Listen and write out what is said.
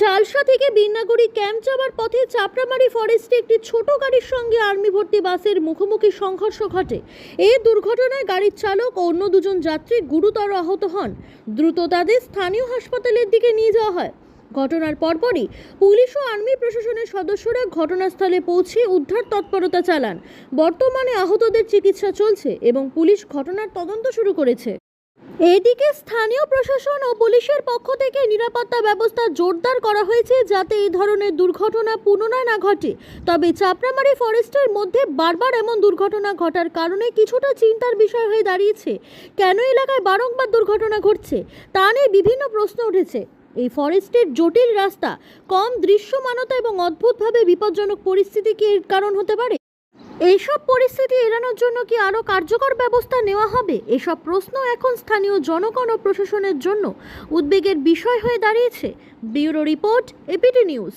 চালসা থেকে বিন্নাগুড়ি ক্যাম্প যাওয়ার পথে চাপড়ামারি ফরেস্টে একটি ছোট গাড়ির সঙ্গে আর্মি ভর্তি বাসের মুখোমুখি সংঘর্ষ ঘটে। এ দুর্ঘটনায় গাড়ির চালক ও অন্য দুজন যাত্রী গুরুতর আহত হন। দ্রুত তাদের স্থানীয় হাসপাতালের দিকে নিয়ে যাওয়া হয়। ঘটনার পরপরই পুলিশ ও আর্মি প্রশাসনের সদস্যরা ঘটনাস্থলে পৌঁছে উদ্ধার তৎপরতা চালান। বর্তমানে আহতদের চিকিৎসা চলছে এবং পুলিশ ঘটনার তদন্ত শুরু করেছে। এদিকে স্থানীয় প্রশাসন ও পুলিশের পক্ষ থেকে নিরাপত্তা ব্যবস্থা জোরদার করা হয়েছে যাতে এই ধরনের দুর্ঘটনা পুনরায় না ঘটে। তবে চাপড়ামারি ফরেস্টের মধ্যে বারবার এমন দুর্ঘটনা ঘটার কারণে কিছুটা চিন্তার বিষয় হয়ে দাঁড়িয়েছে। কেন এলাকায় বারংবার দুর্ঘটনা ঘটছে, তা নিয়ে বিভিন্ন প্রশ্ন উঠেছে। এই ফরেস্টের জটিল রাস্তা, কম দৃশ্যমানতা এবং অদ্ভুতভাবে বিপজ্জনক পরিস্থিতি কি এর কারণ হতে পারে? এইসব পরিস্থিতি এড়ানোর জন্য কি আরও কার্যকর ব্যবস্থা নেওয়া হবে? এসব প্রশ্ন এখন স্থানীয় জনগণ ও প্রশাসনের জন্য উদ্বেগের বিষয় হয়ে দাঁড়িয়েছে। Bureau report APT news.